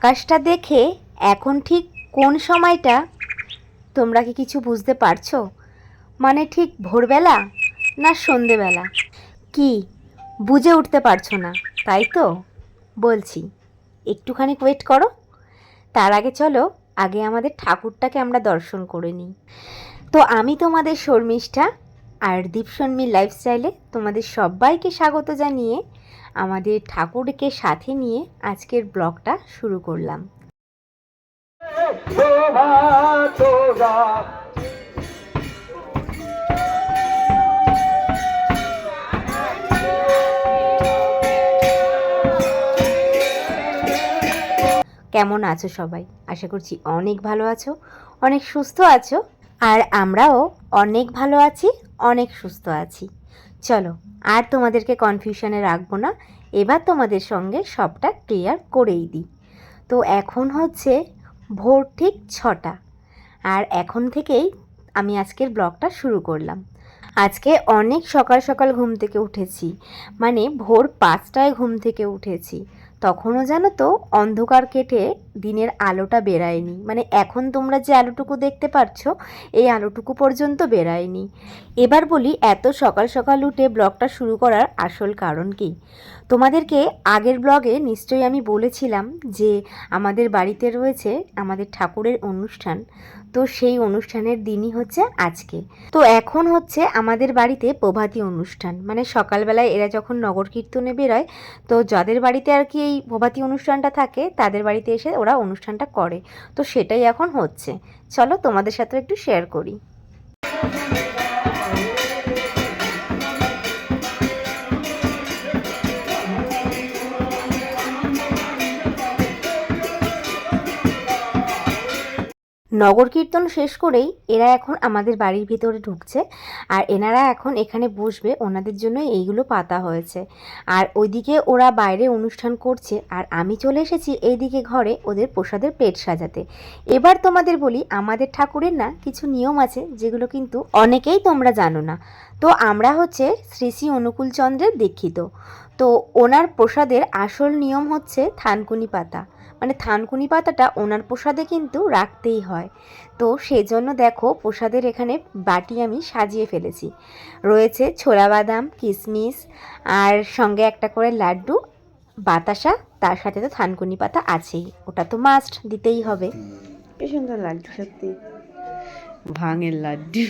আকাশটা দেখে এখন ঠিক কোন সময়টা? তোমরা কি কিছু বুঝতে পারছ? মানে ঠিক ভোরবেলা না সন্ধেবেলা? কি, বুঝে উঠতে পারছ না, তাই তো? বলছি, একটুখানি ওয়েট করো। তার আগে চলো, আগে আমাদের ঠাকুরটাকে আমরা দর্শন করে নিই। তো আমি তোমাদের শর্মিষ্ঠা আর দীপসন্মী লাইফস্টাইলে তোমাদের সবাইকে স্বাগত জানিয়ে আমাদের ঠাকুরকে সাথে নিয়ে আজকের ব্লগটা শুরু করলাম। কেমন আছো সবাই? আশা করছি অনেক ভালো আছো, অনেক সুস্থ আছো, আর আমরাও অনেক ভালো আছি, অনেক সুস্থ আছি। চলো, আর তোমাদেরকে কনফিউশনে রাখব না। এবার তোমাদের সঙ্গে সবটা ক্লিয়ার করেই দিই। তো এখন হচ্ছে ভোর ঠিক ছটা। আর এখন থেকেই আমি আজকের ব্লগটা শুরু করলাম। আজকে অনেক সকাল সকাল ঘুম থেকে উঠেছি। মানে ভোর পাঁচটায় ঘুম থেকে উঠেছি। তখনও জানো তো অন্ধকার কেটে দিনের আলোটা বেরায়নি। মানে এখন তোমরা যে আলোটুকু দেখতে পাচ্ছ এই আলোটুকু পর্যন্ত বেরায়নি। এবার বলি, এত সকাল সকাল উঠে ব্লগটা শুরু করার আসল কারণ কি? তোমাদেরকে আগের ব্লগে নিশ্চয়ই আমি বলেছিলাম যে, আমাদের বাড়িতে রয়েছে আমাদের ঠাকুরের অনুষ্ঠান। তো সেই অনুষ্ঠানের দিনই হচ্ছে আজকে। তো এখন হচ্ছে আমাদের বাড়িতে প্রভাতী অনুষ্ঠান। মানে সকালবেলায় এরা যখন নগর কীর্তনে বেরোয়, তো যাদের বাড়িতে আর কি এই প্রভাতী অনুষ্ঠানটা থাকে, তাদের বাড়িতে এসে ওরা অনুষ্ঠানটা করে। তো সেটাই এখন হচ্ছে। চলো তোমাদের সাথে একটু শেয়ার করি। নগর কীর্তন শেষ করেই এরা এখন আমাদের বাড়ির ভিতরে ঢুকছে আর এনারা এখন এখানে বসবে, ওনাদের জন্য এইগুলো পাতা হয়েছে। আর ওইদিকে ওরা বাইরে অনুষ্ঠান করছে আর আমি চলে এসেছি এইদিকে ঘরে ওদের প্রসাদের প্লেট সাজাতে। এবার তোমাদের বলি, আমাদের ঠাকুরের না কিছু নিয়ম আছে যেগুলো কিন্তু অনেকেই তোমরা জানো না। তো আমরা হচ্ছে শ্রী শ্রী অনুকূলচন্দ্রের দীক্ষিত। তো ওনার প্রসাদের আসল নিয়ম হচ্ছে থানকুনি পাতা। মানে থানকুনি পাতাটা ওনার প্রসাদে কিন্তু রাখতেই হয়। তো সেজন্য দেখো প্রসাদের এখানে বাটি আমি সাজিয়ে ফেলেছি। রয়েছে ছোলা বাদাম কিশমিশ আর সঙ্গে একটা করে লাড্ডু বাতাসা তার সাথে তো থানকুনি পাতা আছেই। ওটা তো মাস্ট দিতেই হবে। কি সুন্দর লাগছে সত্যি। ভাঙের লাড্ডু।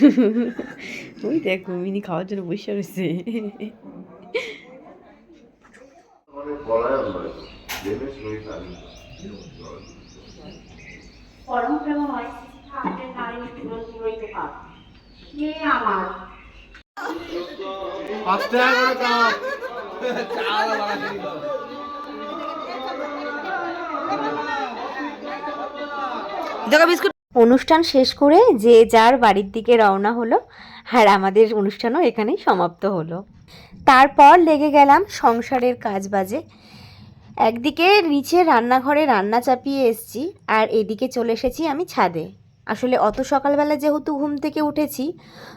ওই দেখো মিনি খাওয়ার জন্য বসে রয়েছে। প্রেমময় ঠাকুরের নারী জীবন পুরোহিত পাপ কে আমার? পাঁচ টাকা করে কাপ চাল বাড়াতে দিল অনুষ্ঠান শেষ করে যে যার বাড়ির দিকে রওনা হলো আর আমাদের অনুষ্ঠানও এখানেই সমাপ্ত হলো। তারপর লেগে গেলাম সংসারের কাজ বাজে। একদিকে নিচে রান্নাঘরে রান্না চাপিয়ে এসছি আর এদিকে চলে এসেছি আমি ছাদে। আসলে অত সকালবেলা যেহেতু ঘুম থেকে উঠেছি,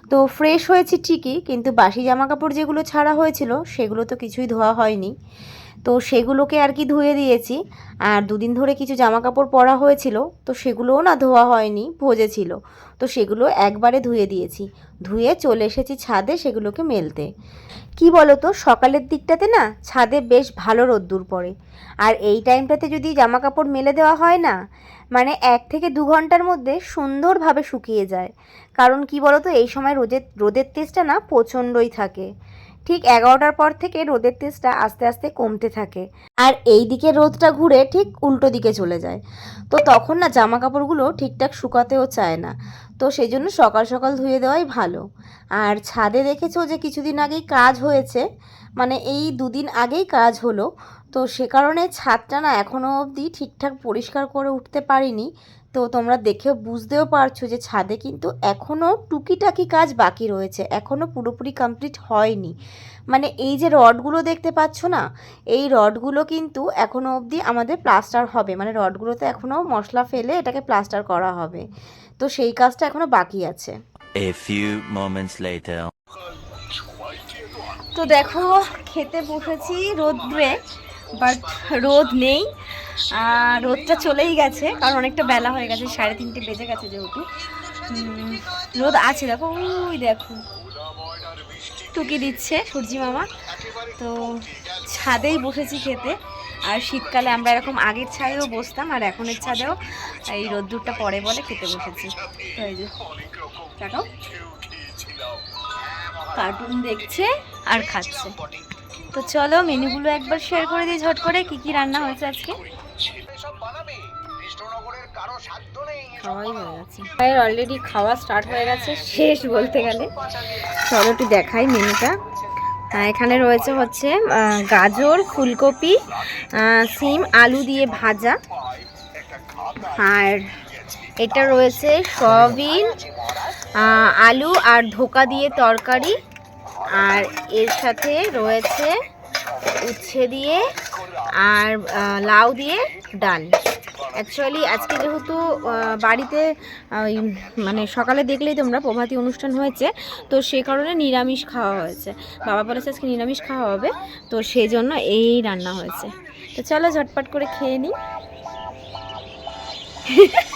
তো ফ্রেশ হয়েছি ঠিকই, কিন্তু বাসি জামা কাপড় যেগুলো ছাড়া হয়েছিল, সেগুলো তো কিছুই ধোয়া হয়নি। তো সেগুলোকে আর কি ধুয়ে দিয়েছি। আর দুদিন ধরে কিছু জামা কাপড় পরা হয়েছিল, তো সেগুলোও না ধোয়া হয়নি, ভোজে ছিল। তো সেগুলো একবারে ধুয়ে দিয়েছি। ধুয়ে চলে এসেছি ছাদে সেগুলোকে মেলতে। কি বলো তো সকালের দিকটাতে না ছাদে বেশ ভালো রোদ্দুর পড়ে। আর এই টাইমটাতে যদি জামা কাপড় মেলে দেওয়া হয় না মানে এক থেকে দু ঘণ্টার মধ্যে সুন্দরভাবে শুকিয়ে যায়। কারণ কি বলো তো এই সময় রোদের রোদের তেজটা না প্রচণ্ডই থাকে। ঠিক এগারোটার পর থেকে রোদের তেজটা আস্তে আস্তে কমতে থাকে। আর এই দিকে রোদটা ঘুরে ঠিক উল্টো দিকে চলে যায়। তো তখন না জামা কাপড়গুলো ঠিকঠাক শুকাতেও চায় না। তো সেই জন্য সকাল সকাল ধুয়ে দেওয়াই ভালো। আর ছাদে দেখেছ যে কিছুদিন আগেই কাজ হয়েছে? মানে এই দুদিন আগেই কাজ হলো। তো সে কারণে ছাদটা না এখনও অবধি ঠিকঠাক পরিষ্কার করে উঠতে পারিনি। তো তোমরা দেখেও বুঝতেও পারছ যে ছাদে কিন্তু এখনও টুকিটাকি কাজ বাকি রয়েছে। এখনও পুরোপুরি কমপ্লিট হয়নি। মানে এই যে রডগুলো দেখতে পাচ্ছ না এই রডগুলো কিন্তু এখনও অবধি আমাদের প্লাস্টার হবে। মানে রডগুলোতে এখনও মশলা ফেলে এটাকে প্লাস্টার করা হবে। তো সেই কাজটা এখনও বাকি আছে। A few moments later. তো দেখো খেতে বসেছি রোদ্রে। বাট রোদ নেই রোদটা চলেই গেছে, কারণ অনেকটা বেলা হয়ে গেছে, সাড়ে তিনটে বেজে গেছে যেহেতু। রোদ আছে, দেখো ওই দেখো। টুকি দিচ্ছে সূর্যি মামা। তো ছাদেই বসেছি খেতে, আর শীতকালে আমরা এরকম আগের ছাদেও বসতাম, আর এখনের ছাদেও এই রোদ্দুরটা পরে বলে খেতে বসেছি। কার্টুন দেখছে আর খাচ্ছে। তো চলো মেনুগুলো একবার শেয়ার করে দিই ঝট করে কি কি রান্না হয়েছে আজকে? খাওয়াই হয়ে গেছে। প্রায় অলরেডি খাওয়া স্টার্ট হয়ে গেছে, শেষ বলতে গেলে। চলো একটু দেখাই মেনুটা। এখানে রয়েছে হচ্ছে গাজর, ফুলকপি সিম, আলু দিয়ে ভাজা। আর এটা রয়েছে সয়াবিন আলু আর ধোকা দিয়ে তরকারি। আর এর সাথে রয়েছে উচ্ছে দিয়ে আর লাউ দিয়ে ডাল। অ্যাকচুয়ালি আজকে যেহেতু বাড়িতে মানে সকালে দেখলেই তোমরা প্রভাতী অনুষ্ঠান হয়েছে, তো সে কারণে নিরামিষ খাওয়া হয়েছে। বাবা বলেছে আজকে নিরামিষ খাওয়া হবে, তো সেই জন্য এই রান্না হয়েছে। তো চলো ঝটপট করে খেয়ে নিই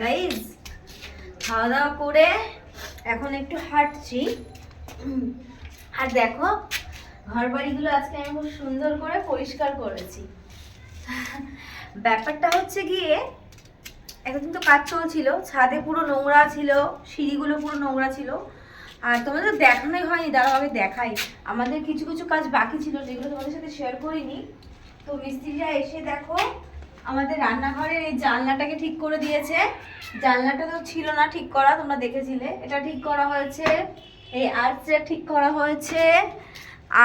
গাইজ খাওয়া দাওয়া করে এখন একটু হাঁটছি উম, আর দেখো ঘর বাড়িগুলো আজকে আমি খুব সুন্দর করে পরিষ্কার করেছি। ব্যাপারটা হচ্ছে গিয়ে এতদিন তো কাজ চলছিল, ছাদে পুরো নোংরা ছিল, সিঁড়িগুলো পুরো নোংরা ছিল। আর তোমাদের দেখানোই হয়নি, দাঁড়াও আগে দেখাই। আমাদের কিছু কিছু কাজ বাকি ছিল, যেগুলো তোমাদের সাথে শেয়ার করিনি। তো মিস্ত্রিরা এসে দেখো, আমাদের রান্নাঘরের এই জানলাটাকে ঠিক করে দিয়েছে। জানলাটা তো ছিল না ঠিক করা, তোমরা দেখেছিলে। এটা ঠিক করা হয়েছে, এই আর্চটা ঠিক করা হয়েছে।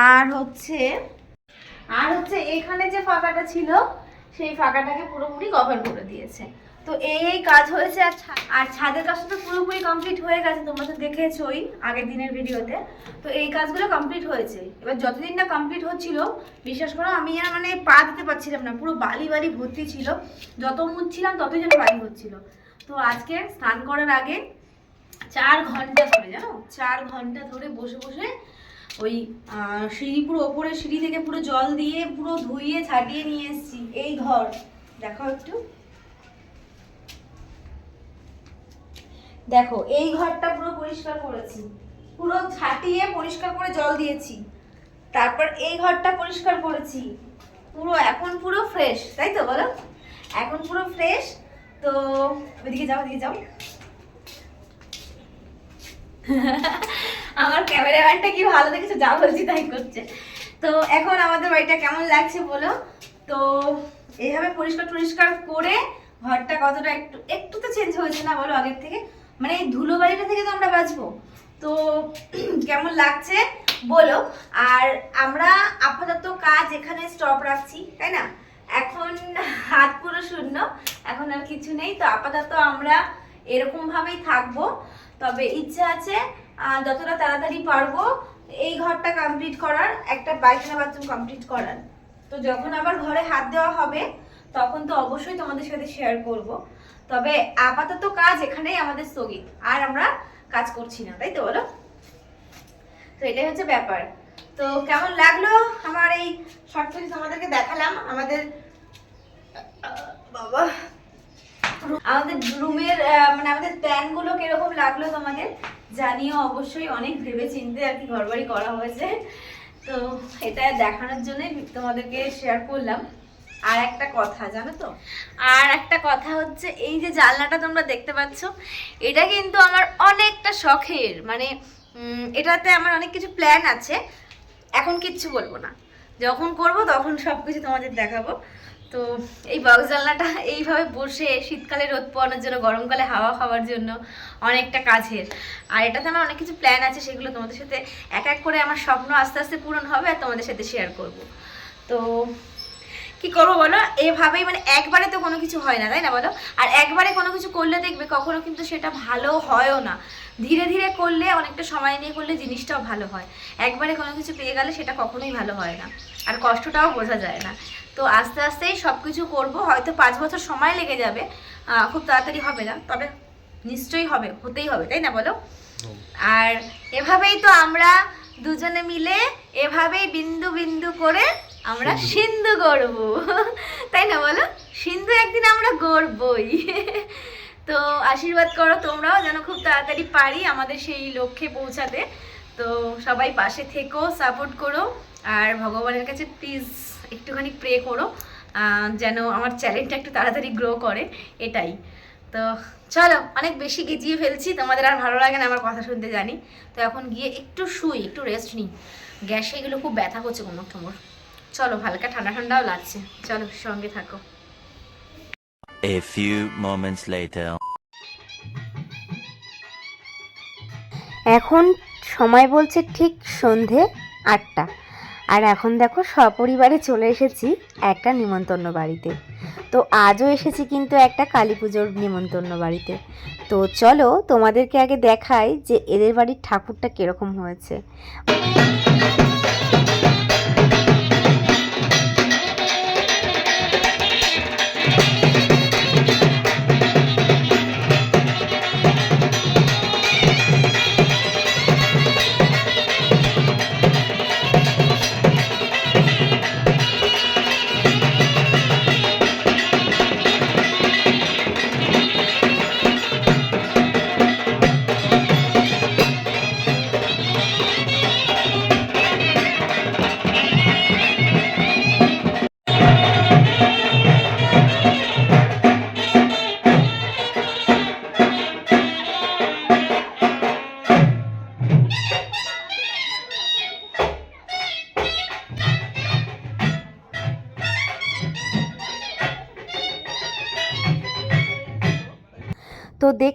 আর হচ্ছে আর হচ্ছে এখানে যে ফাঁকাটা ছিল, সেই ফাঁকাটাকে পুরোপুরি কভার করে দিয়েছে। তো এই এই কাজ হয়েছে আর আর ছাদের কাজটা তো পুরোপুরি কমপ্লিট হয়ে গেছে, তোমরা তো দেখেছোই আগের দিনের ভিডিওতে। তো এই কাজগুলো কমপ্লিট হয়েছে। এবার যতদিন না কমপ্লিট হচ্ছিল, বিশ্বাস করো আমি আর মানে পা দিতে পারছিলাম না, পুরো বালি বালি ভর্তি ছিল। যত মুছছিলাম, ততই যেন বালি হচ্ছিল। তো আজকে স্নান করার আগে চার ঘণ্টা ধরে, জানো? চার ঘণ্টা ধরে বসে বসে ওই সিঁড়ি পুরো ওপরে সিঁড়ি থেকে পুরো জল দিয়ে পুরো ধুইয়ে ছাটিয়ে নিয়ে এসেছি। এই ঘর। দেখো একটু। দেখো, এই ঘরটা পুরো পরিষ্কার করেছি। পুরো ছাটিয়ে পরিষ্কার করে জল দিয়েছি। তারপর এই ঘরটা পরিষ্কার করেছি। পুরো এখন পুরো ফ্রেশ তাই তো বলো? এখন পুরো ফ্রেশ তো ওইদিকে যাও ওইদিকে যাও। আমার ক্যামেরাম্যানটা কি ভালো দেখেছে? যা বলছি তাই করছে। তো এখন আমাদের বাড়িটা কেমন লাগছে বলো? তো এইভাবে পরিষ্কার টরিষ্কার করে ঘরটা কতটা একটু একটু তো চেঞ্জ হয়েছে না বলো আগের থেকে? মানে এই ধুলো বাড়িটা থেকে তো আমরা বাঁচবো। তো কেমন লাগছে বলো। আর আমরা আপাতত কাজ এখানে স্টপ রাখছি, তাই না? এখন হাত পুরো শূন্য, এখন আর কিছু নেই। তো আপাতত আমরা এরকম ভাবেই থাকব। তবে ইচ্ছা আছে যতটা তাড়াতাড়ি পারব, এই ঘরটা কমপ্লিট করার, একটা পায়খানা বাথরুম কমপ্লিট করার। তো যখন আবার ঘরে হাত দেওয়া হবে, তখন তো অবশ্যই তোমাদের সাথে শেয়ার করব। তবে আপাতত কাজ এখানেই আমাদের স্থগিত। আর আমরা কাজ করছি না, তাই তো বলো? তো এটাই হচ্ছে ব্যাপার। তো কেমন লাগল আমার এই শর্ট ফিল্ম তোমাদেরকে দেখালাম? আমাদের বাবা আমাদের রুমের মানে আমাদের প্ল্যানগুলো কীরকম লাগল তোমাদের? জানিও, অবশ্যই অনেক ভেবে চিন্তে আর কি ঘরবাড়ি করা হয়েছে। তো এটা দেখানোর জন্যই তোমাদেরকে শেয়ার করলাম। আর একটা কথা, জানো তো? আর একটা কথা হচ্ছে, এই যে জানলাটা তোমরা দেখতে পাচ্ছ, এটা কিন্তু আমার অনেকটা শখের। মানে এটাতে আমার অনেক কিছু প্ল্যান আছে। এখন কিচ্ছু বলব না। যখন করব তখন সব কিছু তোমাদের দেখাবো। তো এই বক্স জানলাটা এইভাবে বসে শীতকালে রোদ পড়ানোর জন্য, গরমকালে হাওয়া খাওয়ার জন্য অনেকটা কাজের আর এটাতে আমার অনেক কিছু প্ল্যান আছে, সেগুলো তোমাদের সাথে এক এক করে আমার স্বপ্ন আস্তে আস্তে পূরণ হবে আর তোমাদের সাথে শেয়ার করব। তো কি করব বলো? এভাবেই মানে একবারে তো কোনো কিছু হয় না, তাই না বলো? আর একবারে কোনো কিছু করলে দেখবে কখনো কিন্তু সেটা ভালো হয়ও না। ধীরে ধীরে করলে, অনেকটা সময় নিয়ে করলে জিনিসটাও ভালো হয়। একবারে কোনো কিছু পেয়ে গেলে সেটা কখনোই ভালো হয় না। আর কষ্টটাও বোঝা যায় না। তো আস্তে আস্তেই সব কিছু করব। হয়তো পাঁচ বছর সময় লেগে যাবে। খুব তাড়াতাড়ি হবে না। তবে নিশ্চয়ই হবে, হতেই হবে, তাই না বলো? আর এভাবেই তো আমরা দুজনে মিলে এভাবেই বিন্দু বিন্দু করে আমরা সিন্ধু। গড়ব। তাই না বলো? সিন্ধু একদিন আমরা গড়বই। তো আশীর্বাদ করো তোমরাও যেন খুব তাড়াতাড়ি পারি আমাদের সেই লক্ষ্যে পৌঁছাতে। তো সবাই পাশে থেকো সাপোর্ট করো। আর ভগবানের কাছে প্লিজ একটুখানি প্রে করো যেন আমার চ্যালেঞ্জটা একটু তাড়াতাড়ি গ্রো করে। এটাই। তো চলো অনেক বেশি গেজিয়ে ফেলছি তোমাদের আর ভালো লাগে না আমার কথা শুনতে জানি। তো এখন গিয়ে একটু শুই একটু রেস্ট নিই। গ্যাসে এগুলো খুব ব্যথা করছে কোমর টোমর চলো হালকা ঠান্ডা ঠান্ডাও লাগছে। চলো সঙ্গে থাকো। A few moments later. এখন সময় বলছে ঠিক সন্ধে আটটা। আর এখন দেখো সপরিবারে চলে এসেছি একটা নিমন্ত্রণ বাড়িতে। তো আজও এসেছি কিন্তু একটা কালী পুজোর নিমন্ত্রণ বাড়িতে। তো চলো তোমাদেরকে আগে দেখাই যে এদের বাড়ির ঠাকুরটা কীরকম হয়েছে।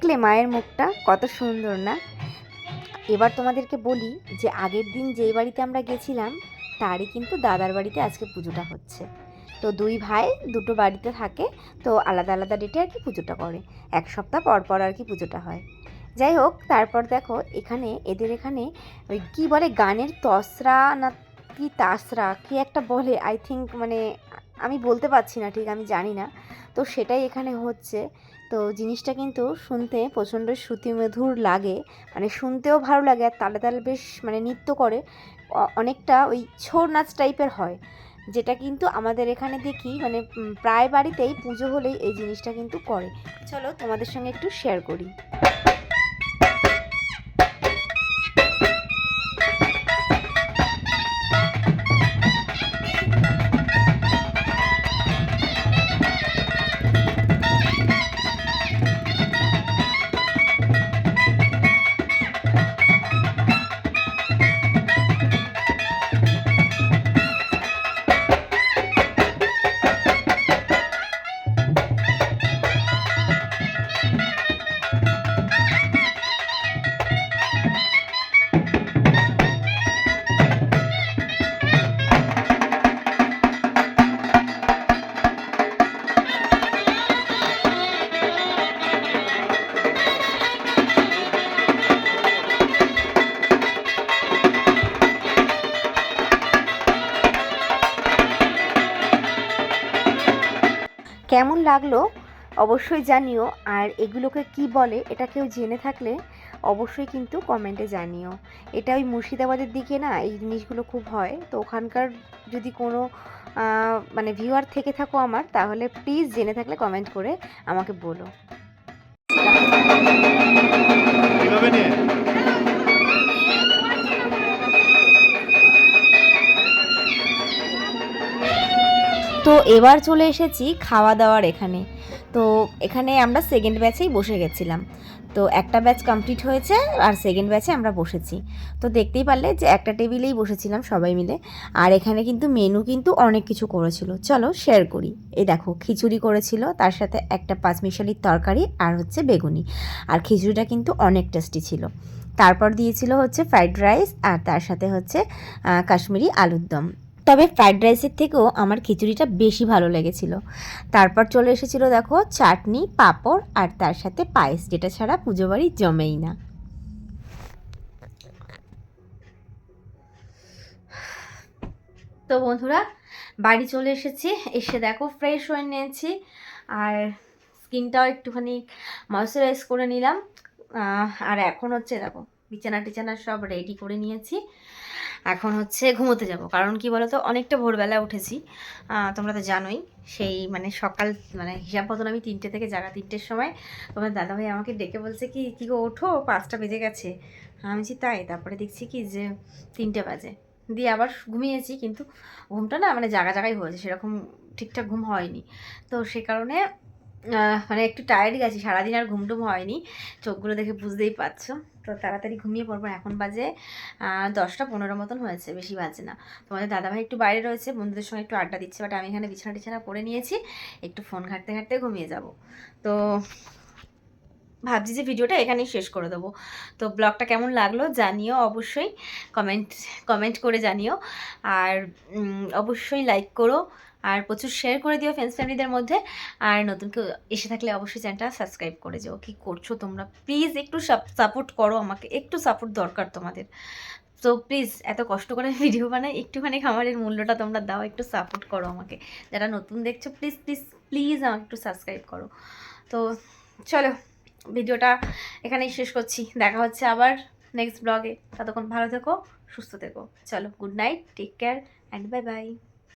দেখলে মায়ের মুখটা কত সুন্দর না? এবার তোমাদেরকে বলি যে আগের দিন যেই বাড়িতে আমরা গেছিলাম, তারই কিন্তু দাদার বাড়িতে আজকে পুজোটা হচ্ছে। তো দুই ভাই দুটো বাড়িতে থাকে, তো আলাদা আলাদা ডেটে আর কি পুজোটা করে। এক সপ্তাহ পর পর আর কি পুজোটা হয়। যাই হোক, তারপর দেখো এখানে এদের এখানে ওই কী বলে গানের তসরা না কি তাসরা, কি একটা বলে আই থিঙ্ক মানে আমি বলতে পারছি না ঠিক, আমি জানি না। তো সেটাই এখানে হচ্ছে। তো জিনিসটা কিন্তু শুনতে প্রচণ্ড শ্রুতিমধুর লাগে। মানে শুনতেও ভালো লাগে আর তালে তালে বেশ মানে নৃত্য করে। অনেকটা ওই ছৌ নাচ টাইপের হয়। যেটা কিন্তু আমাদের এখানে দেখি মানে প্রায় বাড়িতেই পুজো হলেই এই জিনিসটা কিন্তু করে। চলো তোমাদের সঙ্গে একটু শেয়ার করি। লাগল, অবশ্যই জানিও। আর এগুলোকে কি বলে, এটা কেউ জেনে থাকলে অবশ্যই কিন্তু কমেন্টে জানিও। এটা ওই মুর্শিদাবাদের দিকে না, এই জিনিসগুলো খুব হয়। তো ওখানকার যদি কোনো মানে ভিউয়ার থেকে থাকো আমার, তাহলে প্লিজ জেনে থাকলে কমেন্ট করে আমাকে বলো। তো এবার চলে এসেছি খাওয়া দাওয়ার এখানে। তো এখানে আমরা সেকেন্ড ব্যাচেই বসে গেছিলাম। তো একটা ব্যাচ কমপ্লিট হয়েছে আর সেকেন্ড ব্যাচে আমরা বসেছি। তো দেখতেই পারলে যে একটা টেবিলেই বসেছিলাম সবাই মিলে। আর এখানে কিন্তু মেনু কিন্তু অনেক কিছু করেছিল। চলো শেয়ার করি। এই দেখো, খিচুড়ি করেছিল, তার সাথে একটা পাঁচমিশালির তরকারি আর হচ্ছে বেগুনি। আর খিচুড়িটা কিন্তু অনেক টেস্টি ছিল। তারপর দিয়েছিল হচ্ছে ফ্রাইড রাইস আর তার সাথে হচ্ছে কাশ্মীরি আলুর দম। তবে ফ্রাইড রাইসের থেকেও আমার খিচুড়িটা বেশি ভালো লেগেছিল। তারপর চলে এসেছিল দেখো চাটনি, পাঁপড় আর তার সাথে পায়েস, যেটা ছাড়া পুজো বাড়ি জমেই না। তো বন্ধুরা, বাড়ি চলে এসেছি, এসে দেখো ফ্রেশ হয়ে নিয়েছি আর স্কিনটাও একটুখানি ময়শ্চারাইজ করে নিলাম। আর এখন হচ্ছে দেখো বিছানা টিছানা সব রেডি করে নিয়েছি। এখন হচ্ছে ঘুমোতে যাব। কারণ কি বলো তো অনেকটা ভোরবেলা উঠেছি। তোমরা তো জানোই, সেই মানে সকাল মানে হিসাব মতন আমি তিনটে থেকে জাগা তিনটের সময় তোমার দাদাভাই আমাকে ডেকে বলছে কি, কী গো, ওঠো, পাঁচটা বেজে গেছে। আমি বলছি, তাই? তারপরে দেখছি কি যে তিনটে বাজে। দিয়ে আবার ঘুমিয়েছি, কিন্তু ঘুমটা না মানে জাগা জাগাই হয়েছে, সেরকম ঠিকঠাক ঘুম হয়নি। তো সে কারণে মানে একটু টায়ার্ড গেছি, সারাদিন আর ঘুমটুম হয়নি। চোখগুলো দেখে বুঝতেই পারছ। তো তাড়াতাড়ি ঘুমিয়ে পড়ব। এখন বাজে দশটা পনেরো মতন হয়েছে, বেশি বাজে না। তোমাদের দাদাভাই একটু বাইরে রয়েছে, বন্ধুদের সঙ্গে একটু আড্ডা দিচ্ছে বাট আমি এখানে বিছানা টিছানা করে নিয়েছি, একটু ফোন ঘাঁটতে ঘাঁটতে ঘুমিয়ে যাব। তো ভাবছি যে ভিডিওটা এখানেই শেষ করে দেবো। তো ব্লগটা কেমন লাগল জানিও অবশ্যই, কমেন্ট কমেন্ট করে জানিও। আর অবশ্যই লাইক করো, আর প্রচুর শেয়ার করে দিও ফ্রেন্ডস ফ্যামিলিদের মধ্যে। আর নতুন কেউ এসে থাকলে অবশ্যই চ্যানেলটা সাবস্ক্রাইব করে যাও। কী করছ তোমরা? প্লিজ একটু সাপোর্ট করো আমাকে, একটু সাপোর্ট দরকার তোমাদের। তো প্লিজ এত কষ্ট করে ভিডিও বানাই, একটুখানি খামারের মূল্যটা তোমরা দাও, একটু সাপোর্ট করো আমাকে। যারা নতুন দেখছ প্লিজ প্লিজ প্লিজ আমাকে একটু সাবস্ক্রাইব করো। তো চলো। ভিডিওটা এখানেই শেষ করছি। দেখা হচ্ছে আবার নেক্সট ব্লগে ততক্ষণ ভালো থেকো, সুস্থ থেকো। চলো good night take care and bye bye